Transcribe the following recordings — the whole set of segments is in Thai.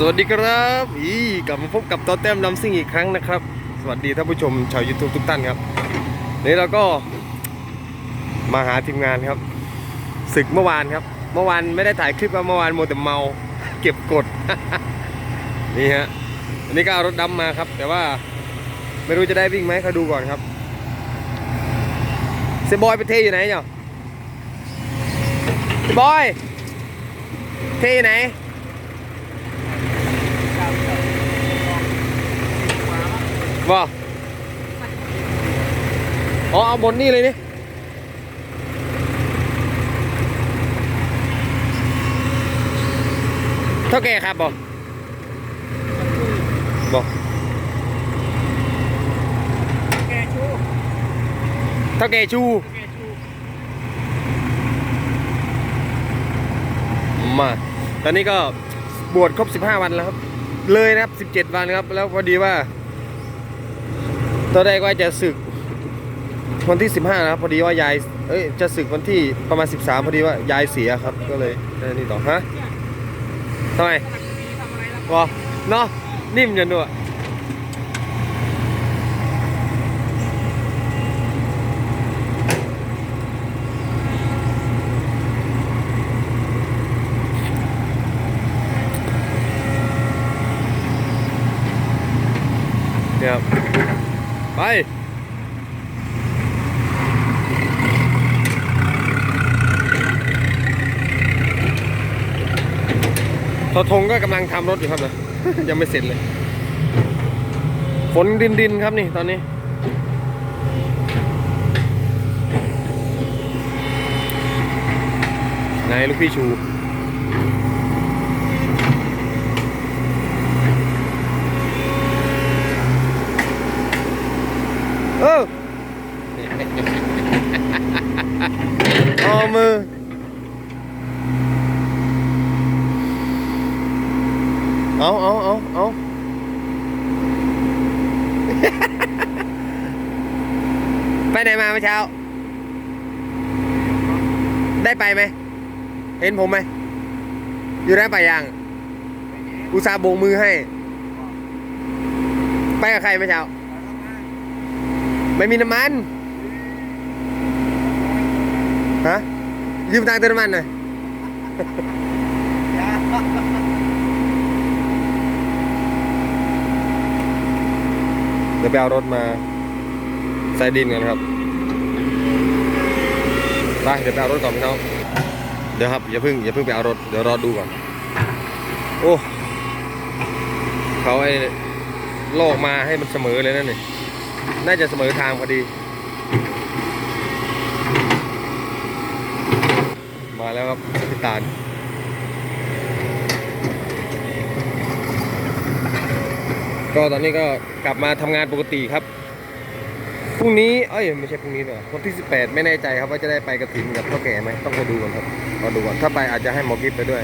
สวัสดีครับอีกลับมาพบกับต่อแต้มดำซิ่งอีกครั้งนะครับ สวัสดีท่านผู้ชมชาว YouTube ทุกท่านครับนี่เราก็มาหาทีมงานครับศึกเมื่อวานครับ เมื่อวานไม่ได้ถ่ายคลิปครับเมื่อวานโมแต่เมา เก็บกด นี่ฮะอันนี้ก็เอารถดำมาครับ แต่ว่าไม่รู้จะได้วิ่งไหมเขาดูก่อนครับเซบอยไปเทอยู่ไหนเนาะเซบอย เทอยู่ไหน ว่าอ๋อเอาบนนี่เลยนี่เท่าแก่ครับบอกบอกแกชูเท่าแก่ชูแกชูมา ตอนนี้ก็บวชครบ 15 วันแล้วครับ เลยนะครับ 17 วันครับ แล้วพอดีว่า ตอนแรกว่าจะศึกวันที่ 15 นะครับ พอดีว่ายาย เอ้ย จะศึกวันที่ประมาณ 13 พอดีว่ายายเสียครับ ก็เลยได้นี่ต่อ ฮะทำไมวะเนาะ นิ่มจนด้วยเนี่ยครับ ไปทอทงก็กำลังทำรถอยู่ครับนะยังไม่เสร็จเลย ฝนดินดินครับนี่ตอนนี้ ไหนลูกพี่ชู เออ เอามือ เอาเอาเอาเอา ไปไหนมาเมื่อเช้า ได้ไปไหม เห็นผมไหม อยู่ได้ไปยัง อุตส่าห์โบกมือให้ ไปกับใครเมื่อเช้า ไม่มีน้ำมัน ฮะ ยืมตังค์เติมน้ำมันหน่อย ดี๋ยวไปเอารถมาใส่ดินกันครับไปเดี๋ยวไปเอารถก่อนพี่น้องเดี๋ยวครับอย่าเพิ่งอย่าเพิ่งไปเอารถเดี๋ยวรอดูก่อนโอ้เขาไอ้ลอกมาให้มันเสมอเลยนั่นนี่น่าจะเสมอทางพอดี มาแล้วครับพี่ตาล ก็ตอนนี้ก็กลับมาทำงานปกติครับพรุ่งนี้เอ้ยไม่ใช่พรุ่งนี้ด้วยวันที่ 18 ไม่แน่ใจครับว่าจะได้ไปกระถินกับเท่าแก่ไหมต้องไปดูก่อนครับรอดูก่อนถ้าไปอาจจะให้หมอกิฟไปด้วย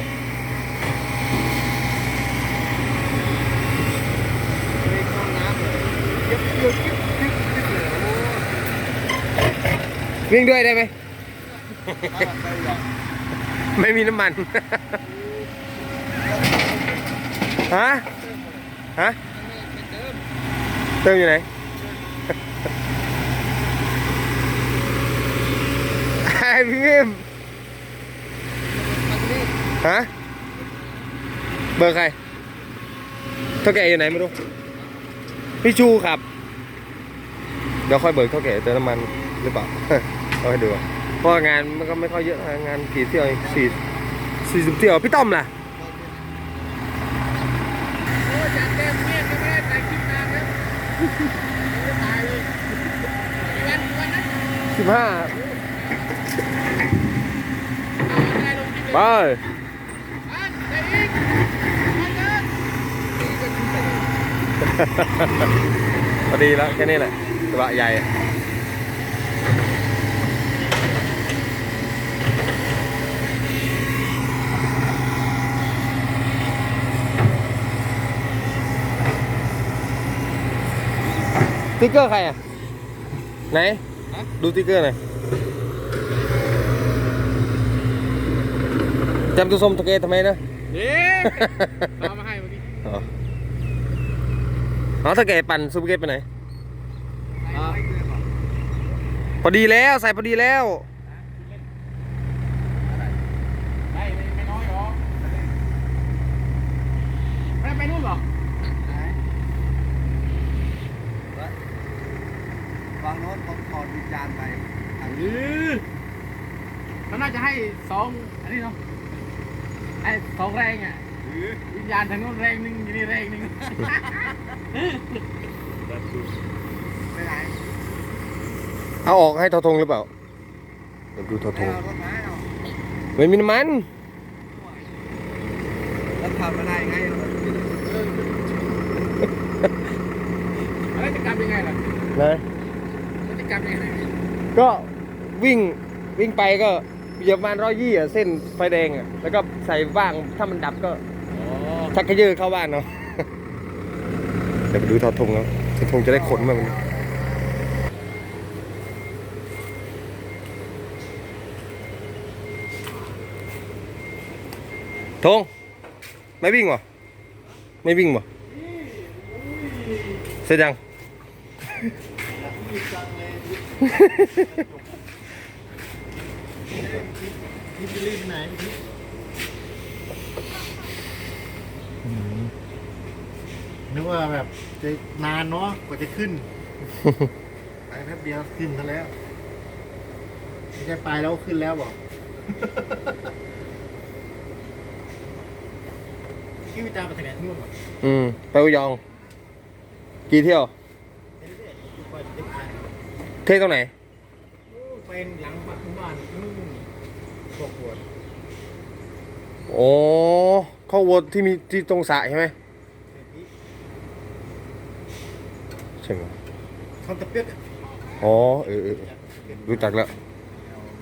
วิ่งด้วยได้ไหมไม่มีน้ำมัน ฮะ ฮะ เติมอยู่ไหนไอ้พี่มิมฮะ เบอร์ใครเท่าแก่อยู่ไหนไม่รู้ พี่ชูครับ เดี๋ยวค่อยเบิกเท่าแก่เติมน้ำมันหรือเปล่าเอาให้ดูเพราะงานมันก็ไม่ค่อยเยอะงานกี่เที่ยวสี่สี่สิบเที่ยวพี่ต้อมล่ะ สิบห้าไปเลยอันเต้นพอดีแล้วแค่นี้แหละกระบะใหญ่ ติ๊กเกอร์ใครอะ ไหน ดูติ๊กเกอร์หน่อยจำตัวสมตะเกทำไมนะเอ๊ะเอามาให้เมื่อกี้อ๋อเอาถ้าแกปั่นซูเปอร์เกตไปไหนพอดีแล้ว ใส่พอดีแล้ว ไม่ไม่ไม่น้อยหรอกไม่ไปนู่นหรอ วางโน้ตผมถอดวิญญาณไป อือเขาน่าจะให้ สองอันนี้เนาะไอ้สองแรงอะวิญญาณทางโน้นแรงหนึ่งอยู่นี่แรงหนึ่งไปไหนเอาออกให้ทอทงหรือเปล่าเดี๋ยวดูทอทไม่งเอารถไม้เอาไม่มีน้ำมันแล้วขับมาได้ไงแล้วจะกลับยังไงล่ะนะแล้วจะกลับยังไงก็วิ่งวิ่งไปก็ เหยียบประมาณร้อยยี่อะเส้นไฟแดงอะแล้วก็ใส่ว่างถ้ามันดับก็อ๋อชักกระเยอะเข้าบ้านเนาะเดี๋ยวไปดูทอทงแล้วทอทงจะได้ขนมามันทงไม่วิ่งวะไม่วิ่งวะเสร็จยัง พี่จะรีบไปไหนนึกว่าแบบจะนานเนาะกว่าจะขึ้น ไปแป๊บเดียวขึ้นซะแล้วไม่ใช่ไปแล้วขึ้นแล้วบอกคิวจาไปถึงไหนที่นู่นก่อนอืมไปอุยอง กี่เที่ยวเรื่อยๆไปเรื่อยเที่ยวตรงไหนๆ เป็นหลังบ้านบ้านนู่นพวกปวดโอ้ข้าววัวที่มีที่ตรงสระใช่ไหมใช่ไหมเขาตะเปียกอะอ๋อเออเออเออรู้จักแล้ว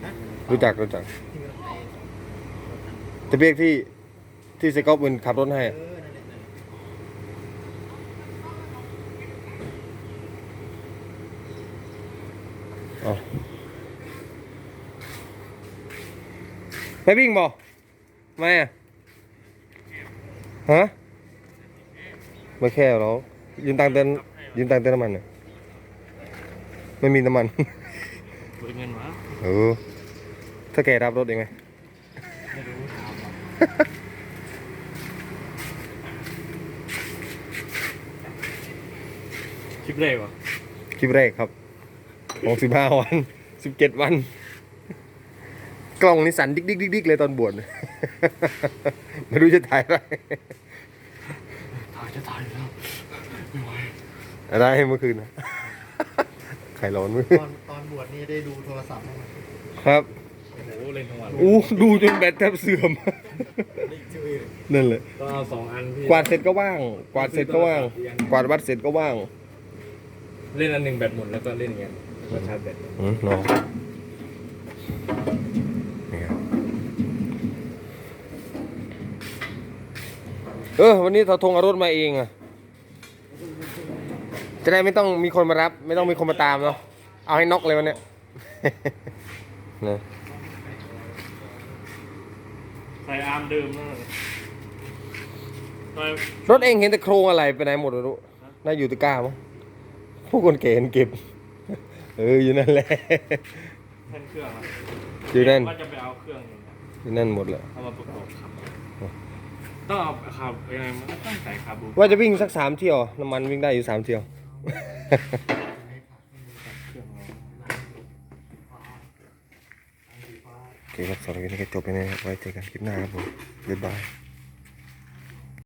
นะรู้จักรู้จักที่มันไปจะเรียกที่ที่เซกอฟมันขับรถให้เออะ อนั่นแหละนั่นแหละ อ๋อ ไม่วิ่งบ่ไม่อะฮะไม่แค่หรอกยืมตังค์เติมยืมตังค์เติมน้ำมันน่ะไม่มีน้ำมันบริเงินวะเออถ้าแกรับรถเองไหมไม่รู้ถามคลิปเร็วอะคลิปแรกครับของสิบห้าวันสิบเจ็ดวัน กล้องนี่สั่นดิ๊กดิ๊กดิ๊กดิ๊กเลยตอนบวชไม่รู้จะถ่ายอะไรถ่ายจะถ่ายแล้วไม่ไหวอะไรเมื่อคืนนะไข่ร้อนมือตอนตอนบวชนี่ได้ดูโทรศัพท์บ้างไหมครับโอ้โหเล่นทั้งวันอู้ดูจนแบตแทบเสื่อมนั่นแหละต้องเอาสองอันพี่กวาดเสร็จก็ว่าง กวาดเสร็จก็ว่าง กวาดวัดเสร็จก็ว่าง เล่นอันหนึ่งแบตหมดแล้วก็เล่นอย่างเงี้ยแล้วชาร์จแบตอืมน้องนี่ครับ เออวันนี้ทอทงเอารถมาเองอะจะได้ไม่ต้องมีคนมารับ ไม่ต้องมีคนมาตามเนาะเอาให้น็อกเลยวันเนี้ย นะใส่อาร์มเดิมนั่นแหละทำไมรถเองเห็นแต่โครงอะไรไปไหนหมดไม่รู้น่าอยู่ตะกร้ามั้งพวกคนเก๋เห็นเก็บ เอออยู่นั่นแหละแท่นเครื่องอะอยู่นั่นว่าจะไปเอาเครื่องนึงอะอยู่นั่นหมดเลยเอามาประกอบขับ ต้องเอาขับยังไงมันก็ต้องใส่คาบูว่าจะวิ่งสักสามเที่ยวน้ำมันวิ่งได้อยู่สามเที่ยว โอเคครับสำหรับวันนี้ก็จบไปนะครับไว้เจอกันคลิปหน้าครับผมบ๊ายบาย